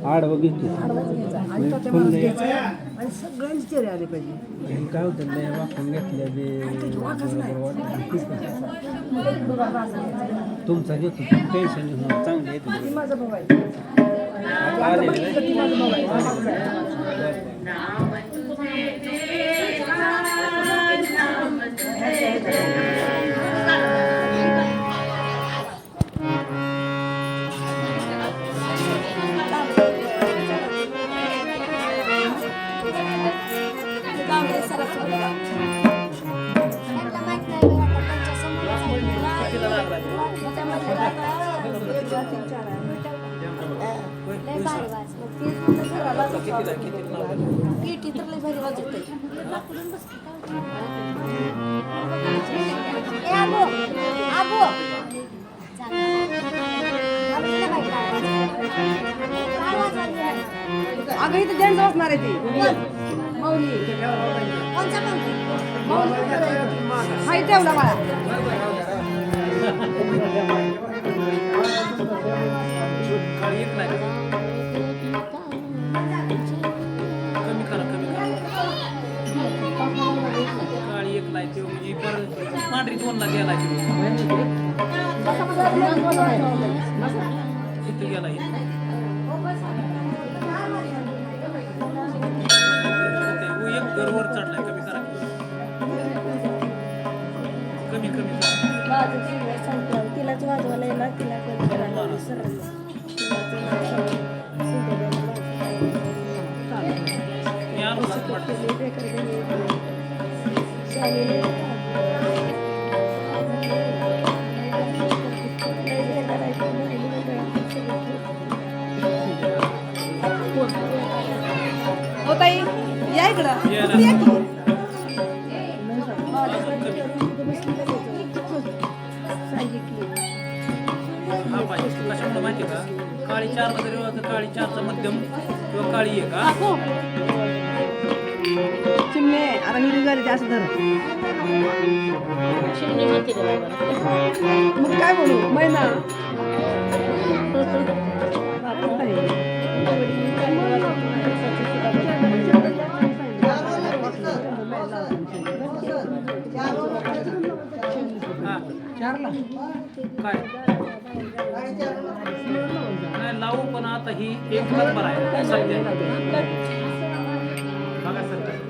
घेतो आडवाच घ्यायचा. आणि त्याच्या मनात घ्यायचं. आणि सगळ्यांचे चेहरे आले पाहिजे. आणि काय होतं लय वाकून घेतल्या बे वाकच नाही. बरोबर. तुमचा घेतो टेन्शन घेऊन चांगले येतो ती माझा भाऊ आहे. आता बघितलं ती माझा भाऊ आहे. हा माझा आहे. किती तर लय भारी अगं इथं जेंट्स असणार आहे ती मौली. कोणचा पण हाय ठेवला बाळा काळी एक लाय ते म्हणजे परत पांढरी दोनला गेला इथं गेला इथं ते एक गरवर चढलाय कमी करा कमी कमी. तिलाच वाजवायला येणार तिला मी असं वाटतं. हो ताई या इकडं. हा काळी वाजलं काळी चारचा मध्यम किंवा काळी आहे का मी झाली जास्त धर. मग काय बोलू? मैना चारला. काय? नाही लावू पण आता ही एक नंबर आहे. सध्या बघा सर.